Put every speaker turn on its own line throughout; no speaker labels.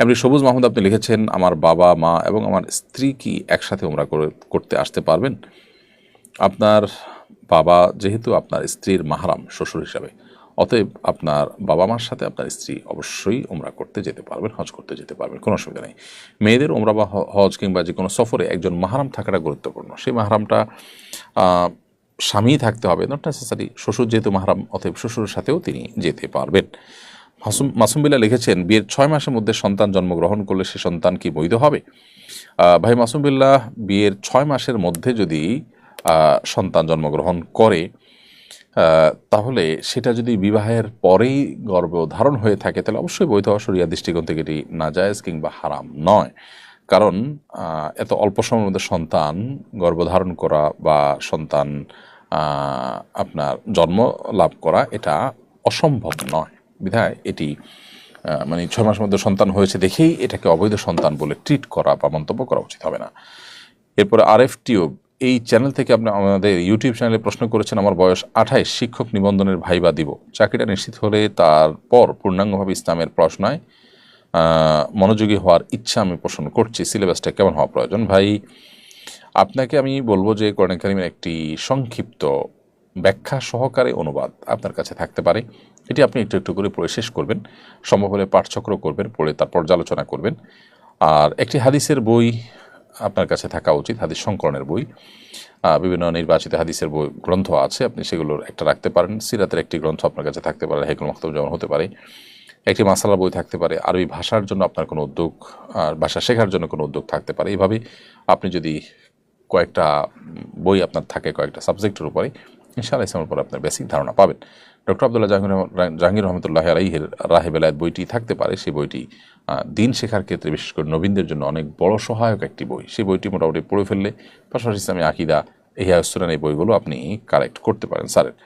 এমনি সবুজ মাহমুদ আপনি লিখেছেন, আমার বাবা, মা এবং আমার স্ত্রী কি একসাথে ওমরা করে, করতে আসতে পারবেন? আপনার বাবা যেহেতু আপনার স্ত্রীর মাহারাম শ্বশুর হিসাবে, অতএব আপনার বাবা মার সাথে আপনার স্ত্রী অবশ্যই ওমরা করতে যেতে পারবেন, হজ করতে যেতে পারবেন, কোনো অসুবিধা নেই। মেয়েদের ওমরা বা হজ কিংবা যে কোনো সফরে একজন মাহারাম থাকাটা গুরুত্বপূর্ণ। সেই মাহারামটা স্বামী থাকতে হবে নট নেসেসারি শ্বশুর যেহেতু মাহারাম, অতএব শ্বশুরের সাথেও তিনি যেতে পারবেন। মাসুম মাসুমবিল্লা লিখেছেন, বিয়ের ছয় মাসের মধ্যে সন্তান জন্মগ্রহণ করলে সে সন্তান কি বৈধ হবে? ভাই মাসুমবিল্লাহ বিয়ের ছয় মাসের মধ্যে যদি সন্তান জন্মগ্রহণ করে তাহলে সেটা যদি বিবাহের পরেই গর্ভধারণ হয়ে থাকে, তাহলে অবশ্যই বৈধ শরিয়া দৃষ্টিকোণ থেকে এটি না নাজায়েজ কিংবা হারাম নয়। কারণ এত অল্প সময়ের মধ্যে সন্তান গর্ভধারণ করা বা সন্তান আপনার জন্ম লাভ করা, এটা অসম্ভব নয়। বিধায় এটি মানে ছয় মাসের মধ্যে সন্তান হয়েছে দেখেই এটাকে অবৈধ সন্তান বলে ট্রিট করা বা মন্তব্য করা উচিত হবে না। এরপরে আরএফ টিউব এই চ্যানেল থেকে আপনি আমাদের ইউটিউব চ্যানেলে প্রশ্ন করেছেন আমার বয়স আঠাইশ শিক্ষক নিবন্ধনের ভাইবা দিব। চাকরিটা নিশ্চিত হলে তারপর পূর্ণাঙ্গভাবে ইসলামের পড়াশোনায় আহ, মনোযোগী হওয়ার ইচ্ছা আমি পোষণ করছি। সিলেবাসটা কেমন হওয়া প্রয়োজন? ভাই আপনাকে আমি বলব যে কোরআন কারিমের একটি সংক্ষিপ্ত ব্যাখ্যা সহকারে অনুবাদ আপনার কাছে থাকতে পারে। এটি আপনি একটু একটু করে পড়ে শেষ করবেন। সম্ভব হলে পাঠচক্র করবেন, পড়ে তার পর্যালোচনা করবেন। আর একটি হাদিসের বই আপনার কাছে থাকা উচিত, হাদিস সংকলনের বই। বিভিন্ন নির্বাচিত হাদিসের বই, গ্রন্থ আছে, আপনি সেগুলোর একটা রাখতে পারেন। সিরাতের একটি গ্রন্থ আপনার কাছে থাকতে পারে হেকুল মক্তব যেমন হতে পারে। একটি মাসালা বই থাকতে পারে, আরবি ভাষার জন্য আপনার কোনো উদ্যোগ, আর ভাষা শেখার জন্য কোনো উদ্যোগ থাকতে পারে। এইভাবে আপনি যদি কয়েকটা বই আপনার থাকে কয়েকটা সাবজেক্টের উপরে ইনশাআল্লাহ ইসলামের উপর আপনার বেসিক ধারণা পাবেন। ডক্টর আবদুল্লাহ জাহাঙ্গীর জাহাঙ্গীর রহমতুল্লাহ আলাইহের রাহে বেলায়েত বইটি থাকতে পারে। সেই বইটি দিন শেখার ক্ষেত্রে বিশেষ করে নবীনদের জন্য অনেক বড় সহায়ক একটি বই। সেই বইটি মোটামুটি পড়ে ফেললে পাশাপাশি ইসলামী আকিদা ইহিয়াসুরান এই বইগুলো আপনি কালেক্ট করতে পারেন স্যারের।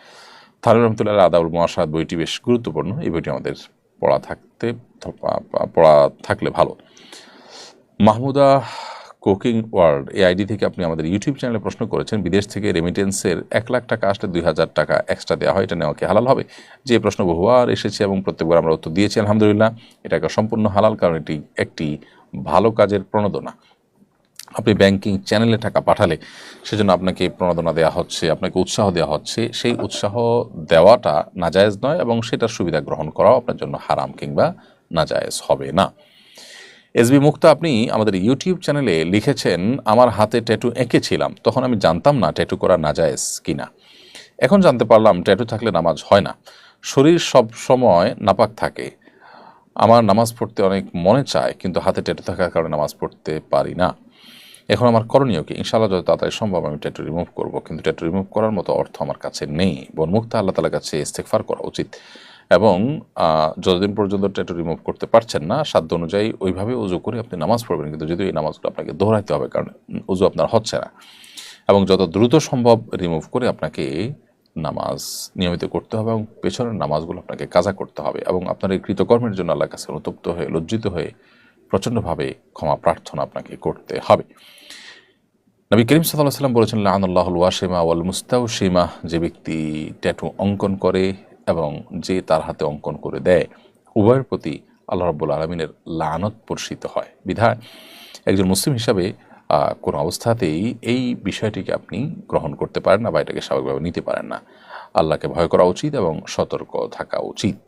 থারুর রহমতুল্লাহ আদাউল মহাসাদ বইটি বেশ গুরুত্বপূর্ণ। এই বইটি আমাদের পড়া থাকতে পড়া থাকলে ভালো। মাহমুদা কুকিং ওয়ার্ল্ড এই আইডি থেকে আপনি আমাদের ইউটিউব চ্যানেলে প্রশ্ন করেছেন, বিদেশ থেকে রেমিটেন্সের এক লাখ টাকা আসলে দুই হাজার টাকা এক্সট্রা দেওয়া হয়, এটা নেওয়া কি হালাল হবে? যে প্রশ্ন বহুবার এসেছে এবং প্রত্যেকবার আমরা উত্তর দিয়েছি, আলহামদুলিল্লাহ, এটাকে সম্পূর্ণ হালাল কারণ এটি একটি ভালো কাজের প্রণোদনা। আপনি ব্যাংকিং চ্যানেলে টাকা পাঠালে, সেজন্য আপনাকে প্রণোদনা দেওয়া হচ্ছে, আপনাকে উৎসাহ দেওয়া হচ্ছে, সেই উৎসাহ দেওয়াটা নাজায়েজ নয় এবং সেটার সুবিধা গ্রহণ করাও আপনার জন্য হারাম কিংবা নাজায়েজ হবে না। এসবি মুক্তা, আপনি আমাদের ইউটিউব চ্যানেলে লিখেছেন, আমার হাতে ট্যাটু এঁকেছিলাম। তখন আমি জানতাম না ট্যাটু করা না নাজায়েজ কিনা। এখন জানতে পারলাম, ট্যাটু থাকলে নামাজ হয় না। শরীর সব সময় নাপাক থাকে। আমার নামাজ পড়তে অনেক মনে চায়, কিন্তু হাতে ট্যাটু থাকার কারণে নামাজ পড়তে পারি না। এখন আমার করণীয় কি? ইনশাআল্লাহ যত তাড়াতাড়ি সম্ভব আমি ট্যাটু রিমুভ করব, কিন্তু ট্যাটু রিমুভ করার মতো অর্থ আমার কাছে নেই। বনমুক্ত আল্লাহ তালার কাছে ইস্তেকফার করা উচিত। এবং যতদিন পর্যন্ত ট্যাটু রিমুভ করতে পারছেন না, সাধ্য অনুযায়ী ওইভাবে উজু করে আপনি নামাজ পড়বেন। কিন্তু যদি এই নামাজগুলো আপনাকে দোহরাইতে হবে, কারণ উজু আপনার হচ্ছে না। এবং যত দ্রুত সম্ভব রিমুভ করে আপনাকে নামাজ নিয়মিত করতে হবে এবং পেছনের নামাজগুলো আপনাকে কাজা করতে হবে এবং আপনার এই কৃতকর্মের জন্য আল্লাহর কাছে অনুতপ্ত হয়ে, লজ্জিত হয়ে প্রচণ্ডভাবে ক্ষমা প্রার্থনা আপনাকে করতে হবে। নবী করিম সাল্লাহ সাল্লাম বলেছেন লাহানুল্লাহুল ওয়াসিমা ওয়াল মুস্তাউসিমা যে ব্যক্তি ট্যাটু অঙ্কন করে এবং যে তার হাতে অঙ্কন করে দেয়, উভয়ের প্রতি আল্লাহ রব্বুল আলমিনের লানত বর্ষিত হয়। বিধায় একজন মুসলিম হিসাবে কোনো অবস্থাতেই এই বিষয়টিকে আপনি গ্রহণ করতে পারেন না বা এটাকে স্বাভাবিকভাবে নিতে পারেন না। আল্লাহকে ভয় করা উচিত এবং সতর্ক থাকা উচিত।